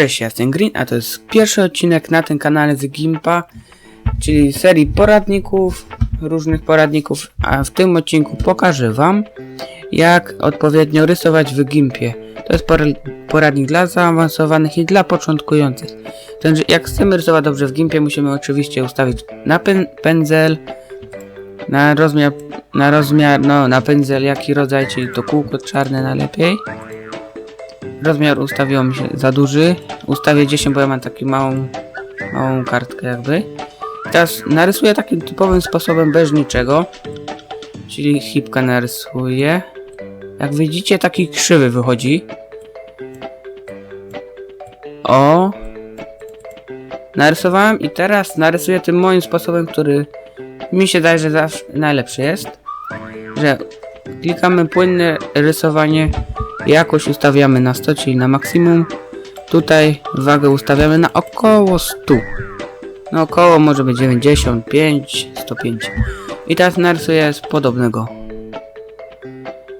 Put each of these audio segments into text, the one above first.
Cześć, ja jestem Green, a to jest pierwszy odcinek na tym kanale z Gimpa, czyli serii poradników, różnych poradników, a w tym odcinku pokażę Wam, jak odpowiednio rysować w Gimpie. To jest pora- poradnik dla zaawansowanych i dla początkujących. Także jak chcemy rysować dobrze w Gimpie, musimy oczywiście ustawić na pen- pędzel, na rozmiar, na rozmiar, no na pędzel jaki rodzaj, czyli to kółko czarne najlepiej. Rozmiar ustawiło mi się za duży. Ustawię 10, bo ja mam taką małą, małą kartkę jakby. Teraz narysuję takim typowym sposobem bez niczego. Czyli hipka narysuję. Jak widzicie taki krzywy wychodzi. O. Narysowałem i teraz narysuję tym moim sposobem, który mi się daje, że zawsze najlepszy jest. Że klikamy płynne rysowanie Jakość ustawiamy na 100, czyli na maksimum. Tutaj wagę ustawiamy na około 100. No około może być 95, 105. I teraz narysuję z podobnego.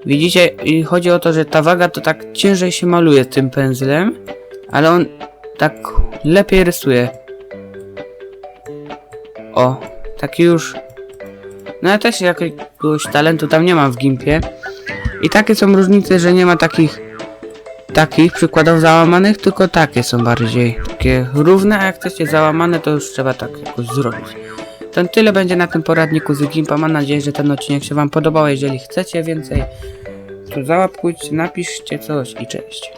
Widzicie, i chodzi o to, że ta waga to tak ciężej się maluje tym pędzlem, ale on tak lepiej rysuje. O, taki już. No ja też jakiegoś talentu tam nie mam w gimpie. I takie są różnice, że nie ma takich takich przykładów załamanych, tylko takie są bardziej takie równe, a jak chcecie załamane, to już trzeba tak jakoś zrobić. To tyle będzie na tym poradniku z Gimpa. Mam nadzieję, że ten odcinek się Wam podobał. Jeżeli chcecie więcej, to załapkujcie, napiszcie coś i cześć.